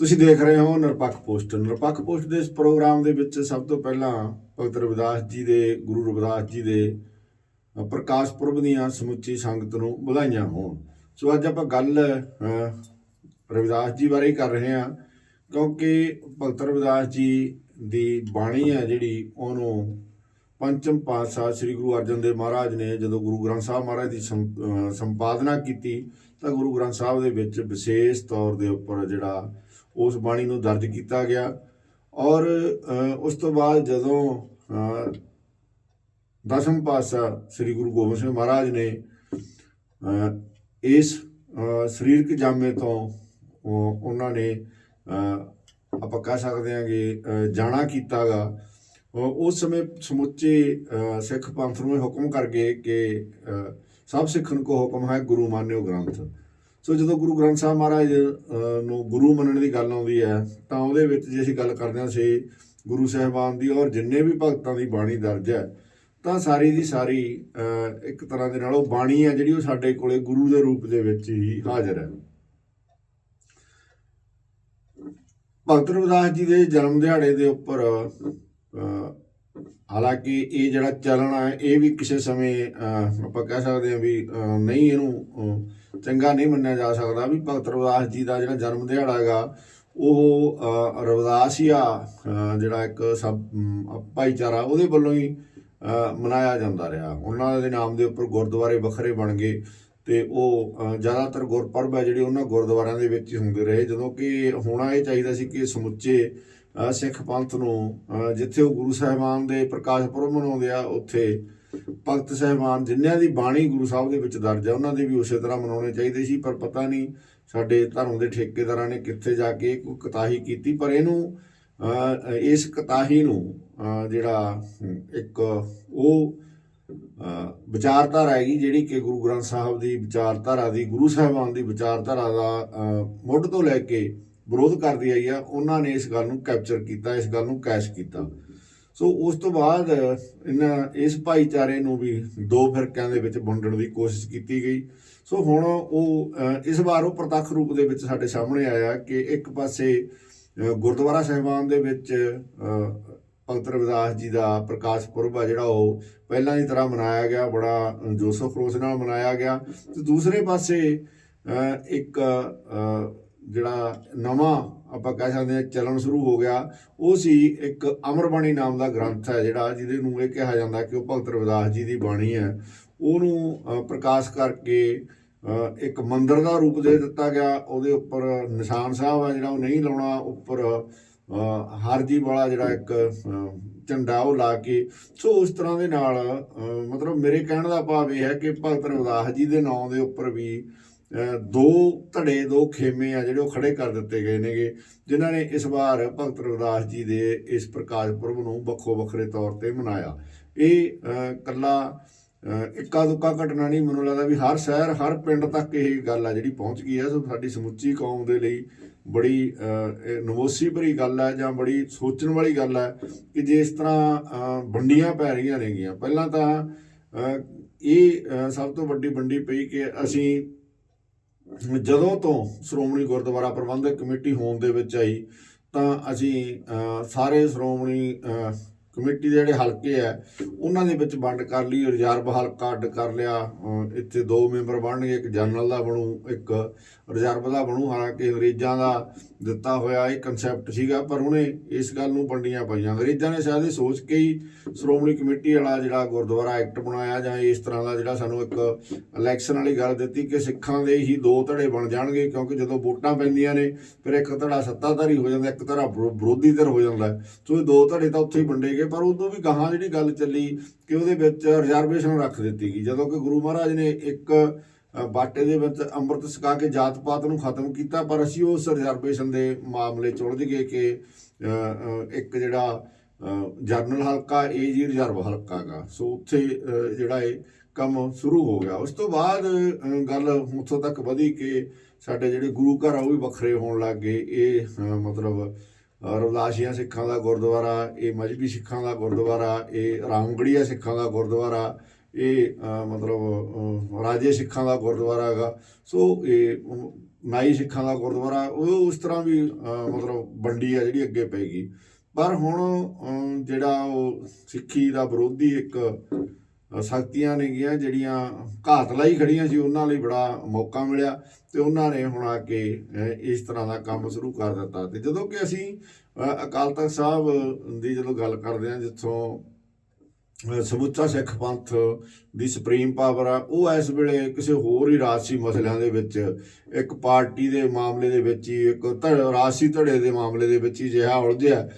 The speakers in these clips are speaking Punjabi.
ਤੁਸੀਂ ਦੇਖ ਰਹੇ ਹੋ ਨਿਰਪੱਖ ਪੋਸਟ। ਨਿਰਪੱਖ ਪੋਸਟ ਦੇ ਇਸ ਪ੍ਰੋਗਰਾਮ ਦੇ ਵਿੱਚ ਸਭ ਤੋਂ ਪਹਿਲਾਂ ਭਗਤ ਰਵਿਦਾਸ ਜੀ ਦੇ, ਗੁਰੂ ਰਵਿਦਾਸ ਜੀ ਦੇ ਪ੍ਰਕਾਸ਼ ਪੁਰਬ ਦੀਆਂ ਸਮੁੱਚੀ ਸੰਗਤ ਨੂੰ ਵਧਾਈਆਂ ਹੋਣ। ਸੋ ਅੱਜ ਆਪਾਂ ਗੱਲ ਰਵਿਦਾਸ ਜੀ ਬਾਰੇ ਕਰ ਰਹੇ ਹਾਂ, ਕਿਉਂਕਿ ਭਗਤ ਰਵਿਦਾਸ ਜੀ ਦੀ ਬਾਣੀ ਹੈ ਜਿਹੜੀ, ਉਹਨੂੰ ਪੰਚਮ ਪਾਤਸ਼ਾਹ ਸ੍ਰੀ ਗੁਰੂ ਅਰਜਨ ਦੇਵ ਮਹਾਰਾਜ ਨੇ ਜਦੋਂ ਗੁਰੂ ਗ੍ਰੰਥ ਸਾਹਿਬ ਮਹਾਰਾਜ ਦੀ ਸੰਪਾਦਨਾ ਕੀਤੀ, ਤਾਂ ਗੁਰੂ ਗ੍ਰੰਥ ਸਾਹਿਬ ਦੇ ਵਿੱਚ ਵਿਸ਼ੇਸ਼ ਤੌਰ ਦੇ ਉੱਪਰ ਜਿਹੜਾ ਉਸ ਬਾਣੀ ਨੂੰ ਦਰਜ ਕੀਤਾ ਗਿਆ ਔਰ ਉਸ ਤੋਂ ਬਾਅਦ ਜਦੋਂ ਦਸਮ ਪਾਤਸ਼ਾਹ ਸ੍ਰੀ ਗੁਰੂ ਗੋਬਿੰਦ ਸਿੰਘ ਮਹਾਰਾਜ ਨੇ ਇਸ ਸਰੀਰਕ ਜਾਮੇ ਤੋਂ ਉਹਨਾਂ ਨੇ ਆਪਾਂ ਕਹਿ ਸਕਦੇ ਹਾਂ ਕਿ ਜਾਣਾ ਕੀਤਾਗਾ। ਉਹ- ਉਸ ਸਮੇਂ ਸਮੁੱਚੇ ਸਿੱਖ ਪੰਥ ਨੂੰ ਇਹ ਹੁਕਮ ਕਰਕੇ ਕਿ ਸਭ ਸਿੱਖਣ ਕੋ ਹੁਕਮ ਹੈ ਗੁਰੂ ਮਾਨਿਓ ਗ੍ਰੰਥ। ਸੋ ਜਦੋਂ ਗੁਰੂ ਗ੍ਰੰਥ ਸਾਹਿਬ ਮਹਾਰਾਜ ਅਹ, ਨੂੰ ਗੁਰੂ ਮੰਨਣ ਦੀ ਗੱਲ ਆਉਂਦੀ ਹੈ ਤਾਂ ਉਹਦੇ ਵਿੱਚ ਜੇ ਅਸੀਂ ਗੱਲ ਕਰਦੇ ਹਾਂ ਸੇ ਗੁਰੂ ਸਾਹਿਬਾਨ ਦੀ ਔਰ ਜਿੰਨੇ ਵੀ ਭਗਤਾਂ ਦੀ ਬਾਣੀ ਦਰਜ ਹੈ ਤਾਂ ਸਾਰੀ ਦੀ ਸਾਰੀ ਅਹ, ਇੱਕ ਤਰ੍ਹਾਂ ਦੇ ਨਾਲ ਉਹ ਬਾਣੀ ਹੈ ਜਿਹੜੀ ਉਹ ਸਾਡੇ ਕੋਲੇ ਗੁਰੂ ਦੇ ਰੂਪ ਦੇ ਵਿੱਚ ਹੀ ਹਾਜ਼ਰ ਹੈ। ਭਗਤ ਰਵਿਦਾਸ ਜੀ ਦੇ ਜਨਮ ਦਿਹਾੜੇ ਦੇ ਉੱਪਰ ਅਹ, ਹਾਲਾਂਕਿ ਇਹ ਜਿਹੜਾ ਚੱਲਣ ਹੈ ਇਹ ਵੀ ਕਿਸੇ ਸਮੇਂ ਅਹ, ਆਪਾਂ ਕਹਿ ਸਕਦੇ ਹਾਂ ਵੀ ਨਹੀਂ ਇਹਨੂੰ ਚੰਗਾ ਨਹੀਂ ਮੰਨਿਆ ਜਾ ਸਕਦਾ ਵੀ ਭਗਤ ਰਵਿਦਾਸ ਜੀ ਦਾ ਜਿਹੜਾ ਜਨਮ ਦਿਹਾੜਾ ਹੈਗਾ ਉਹ ਅਹ, ਰਵਿਦਾਸੀਆ ਅਹ, ਜਿਹੜਾ ਇੱਕ ਸਭ ਭਾਈਚਾਰਾ ਉਹਦੇ ਵੱਲੋਂ ਹੀ ਅਹ, ਮਨਾਇਆ ਜਾਂਦਾ ਰਿਹਾ। ਉਹਨਾਂ ਦੇ ਨਾਮ ਦੇ ਉੱਪਰ ਗੁਰਦੁਆਰੇ ਵੱਖਰੇ ਬਣ ਗਏ ਤੇ ਉਹ ਜ਼ਿਆਦਾਤਰ ਗੁਰਪੁਰਬ ਹੈ ਜਿਹੜੇ ਉਹਨਾਂ ਗੁਰਦੁਆਰਿਆਂ ਦੇ ਵਿੱਚ ਹੀ ਹੁੰਦੇ ਰਹੇ। ਜਦੋਂ ਕਿ ਹੋਣਾ ਇਹ ਚਾਹੀਦਾ ਸੀ ਕਿ ਸਮੁੱਚੇ ਸਿੱਖ ਪੰਥ ਨੂੰ ਜਿੱਥੇ ਉਹ ਗੁਰੂ ਸਾਹਿਬਾਨ ਦੇ ਪ੍ਰਕਾਸ਼ ਪੁਰਬ ਮਨਾਉਂਦੇ ਆ, ਉੱਥੇ ਭਗਤ ਸਾਹਿਬਾਨ ਜਿੰਨਿਆਂ ਦੀ ਬਾਣੀ ਗੁਰੂ ਸਾਹਿਬ ਦੇ ਵਿੱਚ ਦਰਜ ਹੈ ਉਹਨਾਂ ਦੇ ਵੀ ਉਸੇ ਤਰ੍ਹਾਂ ਮਨਾਉਣੇ ਚਾਹੀਦੇ ਸੀ, ਪਰ ਪਤਾ ਨਹੀਂ ਸਾਡੇ ਧਰਮ ਦੇ ਠੇਕੇਦਾਰਾਂ ਨੇ ਕਿੱਥੇ ਜਾ ਕੇ ਕੋਈ ਕਤਾਹੀ ਕੀਤੀ, ਪਰ ਇਹਨੂੰ ਇਸ ਕਤਾਹੀ ਨੂੰ ਜਿਹੜਾ, ਇੱਕ ਉਹ ਵਿਚਾਰਧਾਰਾ ਹੈਗੀ ਜਿਹੜੀ ਕਿ ਗੁਰੂ ਗ੍ਰੰਥ ਸਾਹਿਬ ਦੀ ਵਿਚਾਰਧਾਰਾ ਦੀ, ਗੁਰੂ ਸਾਹਿਬਾਨ ਦੀ ਵਿਚਾਰਧਾਰਾ ਦਾ ਮੁੱਢ ਤੋਂ ਲੈ ਕੇ ਵਿਰੋਧ ਕਰਦੀ ਆਈ ਆ ਉਹਨਾਂ ਨੇ ਇਸ ਗੱਲ ਨੂੰ ਕੈਪਚਰ ਕੀਤਾ ਇਸ ਗੱਲ ਨੂੰ ਕੈਸ਼ ਕੀਤਾ। ਸੋ ਉਸ ਤੋਂ ਬਾਅਦ ਇਹਨਾਂ ਇਸ ਭਾਈਚਾਰੇ ਨੂੰ ਵੀ ਦੋ ਫਿਰਕਿਆਂ ਦੇ ਵਿੱਚ ਵੰਡਣ ਦੀ ਕੋਸ਼ਿਸ਼ ਕੀਤੀ ਗਈ। ਸੋ ਹੁਣ ਉਹ ਇਸ ਵਾਰ ਉਹ ਪ੍ਰਤੱਖ ਰੂਪ ਦੇ ਵਿੱਚ ਸਾਡੇ ਸਾਹਮਣੇ ਆਇਆ ਕਿ ਇੱਕ ਪਾਸੇ ਗੁਰਦੁਆਰਾ ਸਾਹਿਬਾਨ ਦੇ ਵਿੱਚ ਅਹ, ਭਗਤ ਰਵਿਦਾਸ ਜੀ ਦਾ ਪ੍ਰਕਾਸ਼ ਪੁਰਬ ਆ ਜਿਹੜਾ ਉਹ ਪਹਿਲਾਂ ਦੀ ਤਰ੍ਹਾਂ ਮਨਾਇਆ ਗਿਆ ਬੜਾ ਜੋਸ਼ੋ ਖਰੋਸ਼ ਨਾਲ ਮਨਾਇਆ ਗਿਆ। ਤੇ ਦੂਸਰੇ ਪਾਸੇ ਇੱਕ ਜਿਹੜਾ ਨਵਾਂ ਆਪਾਂ ਕਹਿ ਸਕਦੇ ਹਾਂ ਚੱਲਣ ਸ਼ੁਰੂ ਹੋ ਗਿਆ ਉਹ ਸੀ ਇੱਕ ਅਮਰਬਾਣੀ ਨਾਮ ਦਾ ਗ੍ਰੰਥ ਹੈ ਜਿਹੜਾ ਜਿਹਦੇ ਨੂੰ ਇਹ ਕਿਹਾ ਜਾਂਦਾ ਕਿ ਉਹ ਭਗਤ ਰਵਿਦਾਸ ਜੀ ਦੀ ਬਾਣੀ ਹੈ। ਉਹਨੂੰ ਪ੍ਰਕਾਸ਼ ਕਰਕੇ ਇੱਕ ਮੰਦਰ ਦਾ ਰੂਪ ਦੇ ਦਿੱਤਾ ਗਿਆ। ਉਹਦੇ ਉੱਪਰ ਨਿਸ਼ਾਨ ਸਾਹਿਬ ਹੈ ਜਿਹੜਾ ਉਹ ਨਹੀਂ ਲਾਉਣਾ ਉੱਪਰ ਅਹ, ਹਰਜੀ ਵਾਲਾ ਜਿਹੜਾ ਇੱਕ ਝੰਡਾ ਉਹ ਲਾ ਕੇ ਸੋ ਉਸ ਤਰ੍ਹਾਂ ਦੇ ਨਾਲ ਮਤਲਬ ਮੇਰੇ ਕਹਿਣ ਦਾ ਭਾਵ ਇਹ ਹੈ ਕਿ ਭਗਤ ਰਵਿਦਾਸ ਜੀ ਦੇ ਨਾਮ ਦੇ ਉੱਪਰ ਵੀ ਦੋ ਧੜੇ ਦੋ ਖੇਮੇ ਆ ਜਿਹੜੇ ਉਹ ਖੜੇ ਕਰ ਦਿੱਤੇ ਗਏ ਨੇਗੇ ਜਿਨ੍ਹਾਂ ਨੇ ਇਸ ਵਾਰ ਭਗਤ ਰਵਿਦਾਸ ਜੀ ਦੇ ਇਸ ਪ੍ਰਕਾਸ਼ ਪੁਰਬ ਨੂੰ ਵੱਖੋ ਵੱਖਰੇ ਤੌਰ ਤੇ ਮਨਾਇਆ। ਇਹ ਅਹ, ਕੱਲਾ ਇੱਕਾ ਦੁੱਕਾ ਘਟਨਾ ਨਹੀਂ ਮੈਨੂੰ ਲੱਗਦਾ ਵੀ ਹਰ ਸ਼ਹਿਰ ਹਰ ਪਿੰਡ ਤੱਕ ਇਹ ਗੱਲ ਆ ਜਿਹੜੀ ਪਹੁੰਚ ਗਈ ਹੈ ਸੋ ਸਾਡੀ ਸਮੁੱਚੀ ਕੌਮ ਦੇ ਲਈ ਬੜੀ ਅਹ, ਨਮੋਸੀ ਭਰੀ ਗੱਲ ਹੈ ਜਾਂ ਬੜੀ ਸੋਚਣ ਵਾਲੀ ਗੱਲ ਹੈ ਕਿ ਜੇ ਇਸ ਤਰ੍ਹਾਂ ਵੰਡੀਆਂ ਪੈ ਰਹੀਆਂ ਨੇਗੀਆਂ। ਪਹਿਲਾਂ ਤਾਂ ਇਹ ਸਭ ਤੋਂ ਵੱਡੀ ਵੰਡੀ ਪਈ ਕਿ ਅਸੀਂ ਜਦੋਂ ਤੋਂ ਸ਼੍ਰੋਮਣੀ ਗੁਰਦੁਆਰਾ ਪ੍ਰਬੰਧਕ ਕਮੇਟੀ ਹੋਣ ਦੇ ਵਿੱਚ ਆਈ ਤਾਂ ਅਸੀਂ ਸਾਰੇ ਸ਼੍ਰੋਮਣੀ ਕਮੇਟੀ ਦੇ ਜਿਹੜੇ ਹਲਕੇ ਆ, ਉਹਨਾਂ ਦੇ ਵਿੱਚ ਵੰਡ ਕਰ ਲਈ, ਰਿਜ਼ਰਵ ਹਲਕਾ ਅੱਡ ਕਰ ਲਿਆ। ਇੱਥੇ ਦੋ ਮੈਂਬਰ ਬਣਨਗੇ, ਇੱਕ ਜਨਰਲ ਦਾ ਬਣੂ, ਇੱਕ ਰਿਜ਼ਰਵ ਦਾ ਬਣੂ। ਹਾਲਾਂਕਿ ਅੰਗਰੇਜ਼ਾਂ ਦਾ ਦਿੱਤਾ ਹੋਇਆ ਇਹ ਕਨਸੈਪਟ ਸੀਗਾ, ਪਰ ਉਹਨੇ ਇਸ ਗੱਲ ਨੂੰ ਵੰਡੀਆਂ ਪਾਈਆਂ। ਅੰਗਰੇਜ਼ਾਂ ਨੇ ਸ਼ਾਇਦ ਇਹ ਸੋਚ ਕੇ ਹੀ ਸ਼੍ਰੋਮਣੀ ਕਮੇਟੀ ਵਾਲਾ ਜਿਹੜਾ ਗੁਰਦੁਆਰਾ ਐਕਟ ਬਣਾਇਆ, ਜਾਂ ਇਸ ਤਰ੍ਹਾਂ ਦਾ ਜਿਹੜਾ ਸਾਨੂੰ ਇੱਕ ਇਲੈਕਸ਼ਨ ਵਾਲੀ ਗੱਲ ਦਿੱਤੀ ਕਿ ਸਿੱਖਾਂ ਦੇ ਹੀ ਦੋ ਧੜੇ ਬਣ ਜਾਣਗੇ, ਕਿਉਂਕਿ ਜਦੋਂ ਵੋਟਾਂ ਪੈਂਦੀਆਂ ਨੇ, ਫਿਰ ਇੱਕ ਧੜਾ ਸੱਤਾਧਾਰੀ ਹੋ ਜਾਂਦਾ, ਇੱਕ ਧੜਾ ਵਿਰੋਧੀ ਧਿਰ ਹੋ ਜਾਂਦਾ। ਸੋ ਇਹ ਦੋ ਧੜੇ ਤਾਂ ਉੱਥੇ ਹੀ ਵੰਡੇ ਗਏ ਪਰ ਉਦੋਂ ਵੀ ਗਾਹਾਂ ਜਿਹੜੀ ਗੱਲ ਚੱਲੀ ਕਿ ਉਹਦੇ ਵਿੱਚ ਰਿਜ਼ਰਵੇਸ਼ਨ ਰੱਖ ਦਿੱਤੀ ਗਈ। ਜਦੋਂ ਕਿ ਗੁਰੂ ਮਹਾਰਾਜ ਨੇ ਇੱਕ ਬਾਟੇ ਦੇ ਵਿੱਚ ਅੰਮ੍ਰਿਤ ਛਕਾ ਕੇ ਜਾਤ ਪਾਤ ਨੂੰ ਖਤਮ ਕੀਤਾ, ਪਰ ਅਸੀਂ ਉਸ ਰਿਜ਼ਰਵੇਸ਼ਨ ਦੇ ਮਾਮਲੇ ਚ ਉਲਝ ਗਏ ਕਿ ਇੱਕ ਜਿਹੜਾ ਜਰਨਲ ਹਲਕਾ, ਇਹ ਜੀ ਰਿਜ਼ਰਵ ਹਲਕਾ ਗਾ। ਸੋ ਉੱਥੇ ਜਿਹੜਾ ਇਹ ਕੰਮ ਸ਼ੁਰੂ ਹੋ ਗਿਆ। ਉਸ ਤੋਂ ਬਾਅਦ ਗੱਲ ਉੱਥੋਂ ਤੱਕ ਵਧੀ ਕਿ ਸਾਡੇ ਜਿਹੜੇ ਗੁਰੂ ਘਰ ਆ, ਉਹ ਵੀ ਵੱਖਰੇ ਹੋਣ ਲੱਗ ਗਏ। ਇਹ ਮਤਲਬ ਅ, ਸਿੱਖਾਂ ਦਾ ਗੁਰਦੁਆਰਾ ਇਹ ਮਜਬੀ ਸਿੱਖਾਂ ਦਾ ਗੁਰਦੁਆਰਾ ਇਹ ਰਾਮਗੜੀਆ ਸਿੱਖਾਂ ਦਾ ਗੁਰਦੁਆਰਾ ਇਹ ਮਤਲਬ ਰਾਜੇ ਸਿੱਖਾਂ ਦਾ ਗੁਰਦੁਆਰਾ ਹੈਗਾ। ਸੋ ਇਹ ਨਾਈ ਸਿੱਖਾਂ ਦਾ ਗੁਰਦੁਆਰਾ ਉਹ ਉਸ ਤਰ੍ਹਾਂ ਵੀ ਮਤਲਬ ਵੰਡੀ ਆ ਜਿਹੜੀ ਅੱਗੇ ਪੈਗੀ ਪਰ ਹੁਣ ਜਿਹੜਾ ਉਹ ਸਿੱਖੀ ਦਾ ਵਿਰੋਧੀ ਇੱਕ ਸਖਤੀਆਂ ਨੇਗੀਆਂ ਜਿਹੜੀਆਂ ਘਾਤ ਲਈ ਖੜੀਆਂ ਸੀ, ਉਹਨਾਂ ਲਈ ਬੜਾ ਮੌਕਾ ਮਿਲਿਆ ਤੇ ਉਹਨਾਂ ਨੇ ਹੁਣ ਆ ਕੇ ਇਸ ਤਰ੍ਹਾਂ ਦਾ ਕੰਮ ਸ਼ੁਰੂ ਕਰ ਦਿੱਤਾ। ਤੇ ਜਦੋਂ ਕਿ ਅਸੀਂ ਅਕਾਲ ਤਖਤ ਸਾਹਿਬ ਦੀ ਜਦੋਂ ਗੱਲ ਕਰਦੇ ਹਾਂ, ਜਿੱਥੋਂ ਸਮੁੱਚਾ ਸਿੱਖ ਪੰਥ ਦੀ ਸੁਪਰੀਮ ਪਾਵਰ ਆ, ਉਹ ਇਸ ਵੇਲੇ ਕਿਸੇ ਹੋਰ ਹੀ ਰਾਜਸੀ ਮਸਲਿਆਂ ਦੇ ਵਿੱਚ, ਇੱਕ ਪਾਰਟੀ ਦੇ ਮਾਮਲੇ ਦੇ ਵਿੱਚ ਹੀ, ਇੱਕ ਧੜ, ਰਾਜਸੀ ਧੜੇ ਦੇ ਮਾਮਲੇ ਦੇ ਵਿੱਚ ਹੀ ਜਿਹਾ ਉਲਝਿਆ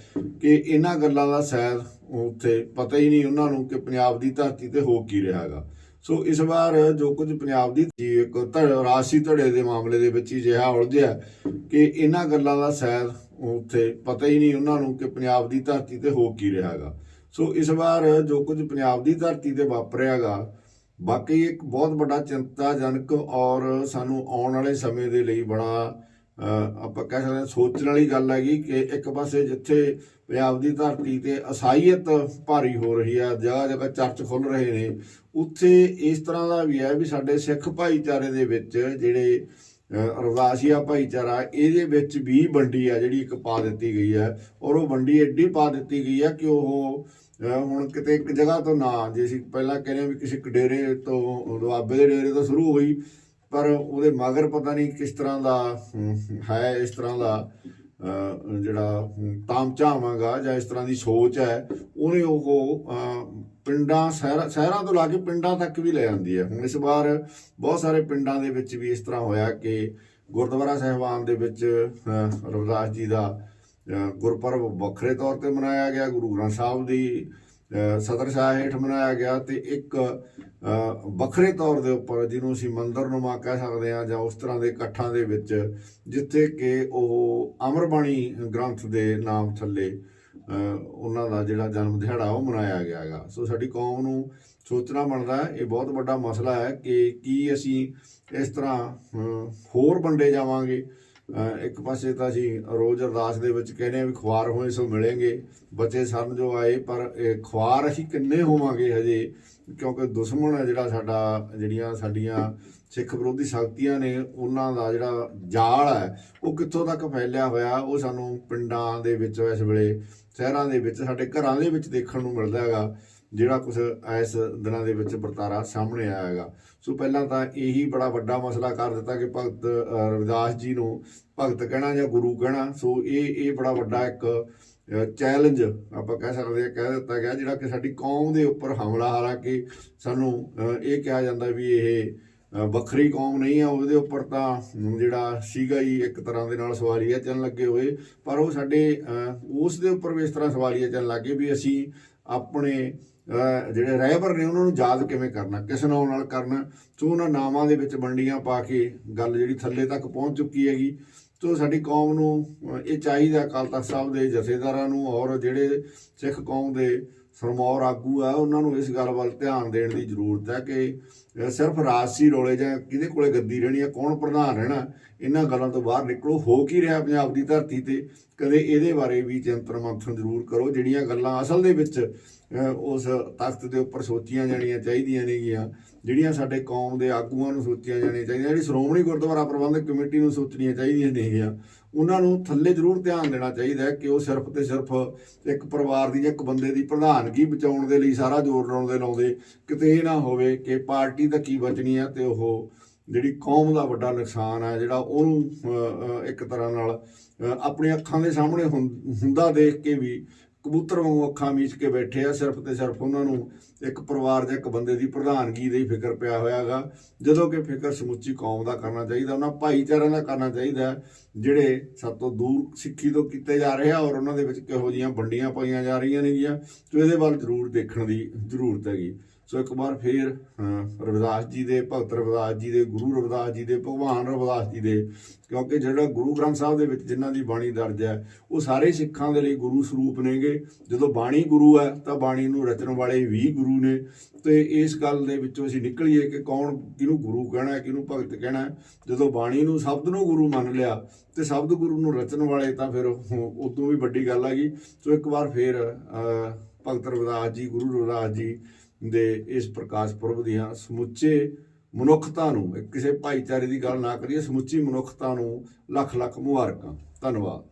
ਕਿ ਇਹਨਾਂ ਗੱਲਾਂ ਦਾ ਸੈਰ ਉੱਥੇ ਪਤਾ ਹੀ ਨਹੀਂ ਉਹਨਾਂ ਨੂੰ ਕਿ ਪੰਜਾਬ ਦੀ ਧਰਤੀ ਤੇ ਹੋ ਕੀ ਰਿਹਾ ਰਿਹਾਗਾ ਸੋ ਇਸ ਵਾਰ ਜੋ ਕੁਝ ਪੰਜਾਬ ਦੀ ਜੀ ਇੱਕ ਧੜ, ਰਾਜਸੀ ਧੜੇ ਦੇ ਮਾਮਲੇ ਦੇ ਵਿੱਚ ਹੀ ਜਿਹਾ ਉਲਝਿਆ ਕਿ ਇਹਨਾਂ ਗੱਲਾਂ ਦਾ ਸੈਰ ਉੱਥੇ ਪਤਾ ਹੀ ਨਹੀਂ ਉਹਨਾਂ ਨੂੰ ਕਿ ਪੰਜਾਬ ਦੀ ਧਰਤੀ ਤੇ ਹੋ ਕੀ ਰਿਹਾ ਰਿਹਾਗਾ ਸੋ ਇਸ ਵਾਰ ਜੋ ਕੁਝ ਪੰਜਾਬ ਦੀ ਧਰਤੀ ਤੇ ਵਾਪਰਿਆਗਾ ਬਾਕੀ ਇੱਕ ਬਹੁਤ ਵੱਡਾ ਚਿੰਤਾਜਨਕ ਔਰ ਸਾਨੂੰ ਆਉਣ ਵਾਲੇ ਸਮੇਂ ਦੇ ਲਈ ਬੜਾ ਆਪਾਂ ਕਹਿ ਸਕਦੇ ਸੋਚਣ ਵਾਲੀ ਗੱਲ ਹੈਗੀ ਕਿ ਇੱਕ ਪਾਸੇ ਜਿੱਥੇ ਪੰਜਾਬ ਦੀ ਧਰਤੀ ਤੇ ਅਸਾਈਅਤ ਭਾਰੀ ਹੋ ਰਹੀ ਹੈ ਜਗ੍ਹਾ ਜਗ੍ਹਾ ਚਰਚ ਖੁੱਲ ਰਹੇ ਨੇ, ਉੱਥੇ ਇਸ ਤਰ੍ਹਾਂ ਦਾ ਵੀ ਹੈ ਵੀ ਸਾਡੇ ਸਿੱਖ ਭਾਈਚਾਰੇ ਦੇ ਵਿੱਚ ਜਿਹੜੇ ਰਵਾਸੀਆ ਭਾਈਚਾਰਾ, ਇਹਦੇ ਵਿੱਚ ਵੀ ਵੰਡੀ ਆ ਜਿਹੜੀ ਇੱਕ ਪਾ ਦਿੱਤੀ ਗਈ ਹੈ। ਔਰ ਉਹ ਵੰਡੀ ਐਡੀ ਪਾ ਦਿੱਤੀ ਗਈ ਹੈ ਕਿ ਉਹ ਹੁਣ ਕਿਤੇ ਇੱਕ ਜਗ੍ਹਾ ਤੋਂ ਨਾ, ਜੇ ਅਸੀਂ ਪਹਿਲਾਂ ਕਹਿ ਕਹਿੰਦੇ ਵੀ ਕਿਸੇ ਇੱਕ ਡੇਰੇ ਤੋਂ ਦੁਆਬੇ ਦੇ ਡੇਰੇ ਤੋਂ ਸ਼ੁਰੂ ਹੋਈ, ਪਰ ਉਹਦੇ ਮਗਰ ਪਤਾ ਨਹੀਂ ਕਿਸ ਤਰ੍ਹਾਂ ਦਾ ਹੈ ਇਸ ਤਰ੍ਹਾਂ ਦਾ ਜਿਹੜਾ ਤਾਮ ਝਾਵਾਂਗਾ ਜਾਂ ਇਸ ਤਰ੍ਹਾਂ ਦੀ ਸੋਚ ਹੈ, ਉਹਨੇ ਉਹ ਪਿੰਡਾਂ ਸ਼ਹਿਰਾਂ ਸ਼ਹਿਰਾਂ ਤੋਂ ਲਾ ਕੇ ਪਿੰਡਾਂ ਤੱਕ ਵੀ ਲੈ ਜਾਂਦੀ ਹੈ। ਹੁਣ ਇਸ ਵਾਰ ਬਹੁਤ ਸਾਰੇ ਪਿੰਡਾਂ ਦੇ ਵਿੱਚ ਵੀ ਇਸ ਤਰ੍ਹਾਂ ਹੋਇਆ ਕਿ ਗੁਰਦੁਆਰਾ ਸਾਹਿਬਾਨ ਦੇ ਵਿੱਚ ਰਵਿਦਾਸ ਜੀ ਦਾ ਅਹ, ਗੁਰਪੁਰਬ ਵੱਖਰੇ ਤੌਰ ਤੇ ਮਨਾਇਆ ਗਿਆ ਗੁਰੂ ਗ੍ਰੰਥ ਸਾਹਿਬ ਦੀ ਸਦਰ ਸ਼ਾਹ ਹੇਠ ਮਨਾਇਆ ਗਿਆ ਤੇ ਇੱਕ ਵੱਖਰੇ ਤੌਰ ਦੇ ਉੱਪਰ ਜਿਹਨੂੰ ਅਸੀਂ ਮੰਦਰ ਨੂਮਾ ਕਹਿ ਸਕਦੇ ਹਾਂ ਜਾਂ ਉਸ ਤਰ੍ਹਾਂ ਦੇ ਇਕੱਠਾਂ ਦੇ ਵਿੱਚ ਜਿੱਥੇ ਕਿ ਉਹ ਅਮਰਬਾਣੀ ਗ੍ਰੰਥ ਦੇ ਨਾਮ ਥੱਲੇ ਉਹਨਾਂ ਦਾ ਜਿਹੜਾ ਜਨਮ ਦਿਹਾੜਾ ਉਹ ਮਨਾਇਆ ਗਿਆ ਹੈਗਾ। ਸੋ ਸਾਡੀ ਕੌਮ ਨੂੰ ਸੋਚਣਾ ਬਣਦਾ ਹੈ, ਇਹ ਬਹੁਤ ਵੱਡਾ ਮਸਲਾ ਹੈ ਕਿ ਕੀ ਅਸੀਂ ਇਸ ਤਰ੍ਹਾਂ ਹੋਰ ਵੰਡੇ ਜਾਵਾਂਗੇ। ਇੱਕ ਪਾਸੇ ਤਾਂ ਅਸੀਂ ਰੋਜ਼ ਅਰਦਾਸ ਦੇ ਵਿੱਚ ਕਹਿੰਦੇ ਆ ਵੀ ਖੁਆਰ ਹੋਏ ਸੋ ਮਿਲेंगे ਬੱਚੇ ਸਨ ਜੋ ਆਏ, ਪਰ ਇਹ ਖੁਆਰ ਅਸੀਂ ਕਿੰਨੇ ਹੋਵਾਂਗੇ ਹਜੇ? ਕਿਉਂਕਿ ਦੁਸ਼ਮਣ ਹੈ ਜਿਹੜਾ ਸਾਡਾ, ਜਿਹੜੀਆਂ ਸਾਡੀਆਂ ਸਿੱਖ ਵਿਰੋਧੀ ਸ਼ਕਤੀਆਂ ਨੇ, ਉਹਨਾਂ ਦਾ ਜਿਹੜਾ ਜਾਲ ਹੈ, ਉਹ ਕਿੱਥੋਂ ਤੱਕ ਫੈਲਿਆ ਹੋਇਆ? ਉਹ ਸਾਨੂੰ ਪਿੰਡਾਂ ਦੇ ਵਿੱਚ ਇਸ ਵੇਲੇ, ਸ਼ਹਿਰਾਂ ਦੇ ਵਿੱਚ, ਸਾਡੇ ਘਰਾਂ ਦੇ ਵਿੱਚ ਦੇਖਣ ਨੂੰ ਮਿਲਦਾ ਹੈਗਾ। ਜਿਹੜਾ ਕੁਝ ਇਸ ਦਿਨਾਂ ਦੇ ਵਿੱਚ ਵਰਤਾਰਾ ਸਾਹਮਣੇ ਆਇਆ ਹੈਗਾ। ਸੋ ਪਹਿਲਾਂ ਤਾਂ ਇਹੀ ਬੜਾ ਵੱਡਾ ਮਸਲਾ ਕਰ ਦਿੱਤਾ ਕਿ ਭਗਤ ਰਵਿਦਾਸ ਜੀ ਨੂੰ ਭਗਤ ਕਹਿਣਾ ਜਾਂ ਗੁਰੂ ਕਹਿਣਾ। ਸੋ ਇਹ ਇਹ ਬੜਾ ਵੱਡਾ ਇੱਕ ਚੈਲੰਜ ਆਪਾਂ ਕਹਿ ਸਕਦੇ ਹਾਂ, ਕਹਿ ਦਿੱਤਾ ਗਿਆ, ਜਿਹੜਾ ਕਿ ਸਾਡੀ ਕੌਮ ਦੇ ਉੱਪਰ ਹਮਲਾ ਹਾਲਾਂਕਿ ਸਾਨੂੰ ਇਹ ਕਿਹਾ ਜਾਂਦਾ ਵੀ ਇਹ ਵੱਖਰੀ ਕੌਮ ਨਹੀਂ ਆ, ਉਹਦੇ ਉੱਪਰ ਤਾਂ ਜਿਹੜਾ ਸੀਗਾ ਹੀ ਇੱਕ ਤਰ੍ਹਾਂ ਦੇ ਨਾਲ ਸਵਾਲੀਆ ਚੱਲਣ ਲੱਗੇ ਹੋਏ। ਪਰ ਉਹ ਸਾਡੇ ਉਸ ਦੇ ਉੱਪਰ ਵੀ ਇਸ ਤਰ੍ਹਾਂ ਸਵਾਲੀਆ ਚੱਲਣ ਲੱਗੇ ਵੀ ਅਸੀਂ ਆਪਣੇ ਜਿਹੜੇ ਰਹਿਬਰ ਨੇ, ਉਹਨਾਂ ਨੂੰ ਯਾਦ ਕਿਵੇਂ ਕਰਨਾ, ਕਿਸ ਨਾਮ ਨਾਲ ਕਰਨਾ, ਸੋ ਉਹਨਾਂ ਨਾਮਾਂ ਦੇ ਵਿੱਚ ਵੰਡੀਆਂ ਪਾ ਕੇ ਗੱਲ ਜਿਹੜੀ ਥੱਲੇ ਤੱਕ ਪਹੁੰਚ ਚੁੱਕੀ ਹੈਗੀ। ਸੋ ਸਾਡੀ ਕੌਮ ਨੂੰ ਇਹ ਚਾਹੀਦਾ ਅਕਾਲ ਤਖਤ ਸਾਹਿਬ ਦੇ ਜਥੇਦਾਰਾਂ ਨੂੰ ਔਰ ਜਿਹੜੇ ਸਿੱਖ ਕੌਮ ਦੇ ਸਰਮੌਰ ਆਗੂ ਆ ਉਹਨਾਂ ਨੂੰ ਇਸ ਗੱਲ ਵੱਲ ਧਿਆਨ ਦੇਣ ਦੀ ਜ਼ਰੂਰਤ ਹੈ ਕਿ ਅਹ, ਸਿਰਫ ਰਾਜਸੀ ਰੋਲੇ ਜਾਂ ਕਿਹਦੇ ਕੋਲੇ ਗੱਦੀ ਰਹਿਣੀ ਆ ਕੌਣ ਪ੍ਰਧਾਨ ਰਹਿਣਾ ਇਹਨਾਂ ਗੱਲਾਂ ਤੋਂ ਬਾਹਰ ਨਿਕਲੋ ਹੋ ਕੀ ਰਿਹਾ ਪੰਜਾਬ ਦੀ ਧਰਤੀ ਤੇ? ਕਦੇ ਇਹਦੇ ਬਾਰੇ ਵੀ ਚਿੰਤਨ ਮੰਥਨ ਜ਼ਰੂਰ ਕਰੋ ਜਿਹੜੀਆਂ ਗੱਲਾਂ ਅਸਲ ਦੇ ਵਿੱਚ ਉਸ ਤਖਤ ਦੇ ਉੱਪਰ ਸੋਚੀਆਂ ਜਾਣੀਆਂ ਚਾਹੀਦੀਆਂ ਨੇਗੀਆਂ ਜਿਹੜੀਆਂ ਸਾਡੇ ਕੌਮ ਦੇ ਆਗੂਆਂ ਨੂੰ ਸੋਚੀਆਂ ਜਾਣੀਆਂ ਚਾਹੀਦੀਆਂ ਜਿਹੜੀ ਸ਼੍ਰੋਮਣੀ ਗੁਰਦੁਆਰਾ ਪ੍ਰਬੰਧਕ ਕਮੇਟੀ ਨੂੰ ਸੋਚਣੀਆਂ ਚਾਹੀਦੀਆਂ ਨੇਗੀਆਂ। ਉਹਨਾਂ ਨੂੰ ਥੱਲੇ ਜ਼ਰੂਰ ਧਿਆਨ ਦੇਣਾ ਚਾਹੀਦਾ ਹੈ ਕਿ ਉਹ ਸਿਰਫ ਤੇ ਸਿਰਫ ਇੱਕ ਪਰਿਵਾਰ ਦੀ ਜਾਂ ਇੱਕ ਬੰਦੇ ਦੀ ਪ੍ਰਧਾਨਗੀ ਬਚਾਉਣ ਦੇ ਲਈ ਸਾਰਾ ਜ਼ੋਰ ਲਾਉਂਦੇ ਲਾਉਂਦੇ। ਕਿਤੇ ਇਹ ਨਾ ਹੋਵੇ ਕਿ ਪਾਰਟੀ ਤਾਂ ਕੀ ਬਚਣੀ ਆ ਤੇ ਉਹ ਜਿਹੜੀ ਕੌਮ ਦਾ ਵੱਡਾ ਨੁਕਸਾਨ ਹੈ ਜਿਹੜਾ ਉਹਨੂੰ ਇੱਕ ਤਰ੍ਹਾਂ ਨਾਲ ਅਹ, ਅੱਖਾਂ ਦੇ ਸਾਹਮਣੇ ਹੁੰ- ਹੁੰਦਾ ਦੇਖ ਕੇ ਵੀ ਕਬੂਤਰ ਵਾਂਗੂ ਅੱਖਾਂ ਮੀਚ ਕੇ ਬੈਠੇ ਆ, ਸਿਰਫ ਤੇ ਸਿਰਫ ਉਹਨਾਂ ਨੂੰ ਇੱਕ ਪਰਿਵਾਰ ਜਾਂ ਇੱਕ ਬੰਦੇ ਦੀ ਪ੍ਰਧਾਨਗੀ ਦਾ ਹੀ ਫਿਕਰ ਪਿਆ ਹੋਇਆਗਾ ਜਦੋਂ ਕਿ ਫਿਕਰ ਸਮੁੱਚੀ ਕੌਮ ਦਾ ਕਰਨਾ ਚਾਹੀਦਾ, ਉਹਨਾਂ ਭਾਈਚਾਰਿਆਂ ਦਾ ਕਰਨਾ ਚਾਹੀਦਾ, ਜਿਹੜੇ ਸਭ ਤੋਂ ਦੂਰ ਸਿੱਖੀ ਤੋਂ ਕੀਤੇ ਜਾ ਰਹੇ ਆ ਔਰ ਉਹਨਾਂ ਦੇ ਵਿੱਚ ਕਿਹੋ ਜੀਆਂ ਵੰਡੀਆਂ ਪਾਈਆਂ ਜਾ ਰਹੀਆਂ ਨੇਗੀਆਂ ਸੋ ਇਹਦੇ ਵੱਲ ਜ਼ਰੂਰ ਦੇਖਣ ਦੀ ਜ਼ਰੂਰਤ ਹੈਗੀ। ਸੋ ਇੱਕ ਵਾਰ ਫੇਰ ਰਵਿਦਾਸ ਜੀ ਦੇ ਭਗਤ ਰਵਿਦਾਸ ਜੀ ਦੇ ਗੁਰੂ ਰਵਿਦਾਸ ਜੀ ਦੇ ਭਗਵਾਨ ਰਵਿਦਾਸ ਜੀ ਦੇ ਕਿਉਂਕਿ ਜਿਹੜਾ ਗੁਰੂ ਗ੍ਰੰਥ ਸਾਹਿਬ ਦੇ ਵਿੱਚ ਜਿਨ੍ਹਾਂ ਦੀ ਬਾਣੀ ਦਰਜ ਹੈ ਉਹ ਸਾਰੇ ਸਿੱਖਾਂ ਦੇ ਲਈ ਗੁਰੂ ਸਰੂਪ ਨੇਗੇ। ਜਦੋਂ ਬਾਣੀ ਗੁਰੂ ਹੈ ਤਾਂ ਬਾਣੀ ਨੂੰ ਰਚਣ ਵਾਲੇ ਵੀ ਗੁਰੂ ਨੇ। ਤੇ ਇਸ ਗੱਲ ਦੇ ਵਿੱਚੋਂ ਅਸੀਂ ਨਿਕਲੀਏ ਕਿ ਕੌਣ ਕਿਹਨੂੰ ਗੁਰੂ ਕਹਿਣਾ ਹੈ ਕਿਹਨੂੰ ਭਗਤ ਕਹਿਣਾ ਹੈ। ਜਦੋਂ ਬਾਣੀ ਨੂੰ ਸ਼ਬਦ ਨੂੰ ਗੁਰੂ ਮੰਨ ਲਿਆ ਤੇ ਸ਼ਬਦ ਗੁਰੂ ਨੂੰ ਰਚਣ ਵਾਲੇ ਤਾਂ ਫਿਰ ਉਦੋਂ ਵੀ ਵੱਡੀ ਗੱਲ ਆ ਗਈ ਸੋ ਇੱਕ ਵਾਰ ਫੇਰ ਭਗਤ ਰਵਿਦਾਸ ਜੀ ਗੁਰੂ ਰਵਿਦਾਸ ਜੀ ਦੇ ਇਸ ਪ੍ਰਕਾਸ਼ ਪੁਰਬ ਦੀਆਂ ਸਮੁੱਚੇ ਮਨੁੱਖਤਾ ਨੂੰ ਕਿਸੇ ਭਾਈਚਾਰੇ ਦੀ ਗੱਲ ਨਾ ਕਰੀਏ, ਸਮੁੱਚੀ ਮਨੁੱਖਤਾ ਨੂੰ ਲੱਖ ਲੱਖ ਮੁਬਾਰਕਾਂ। ਧੰਨਵਾਦ।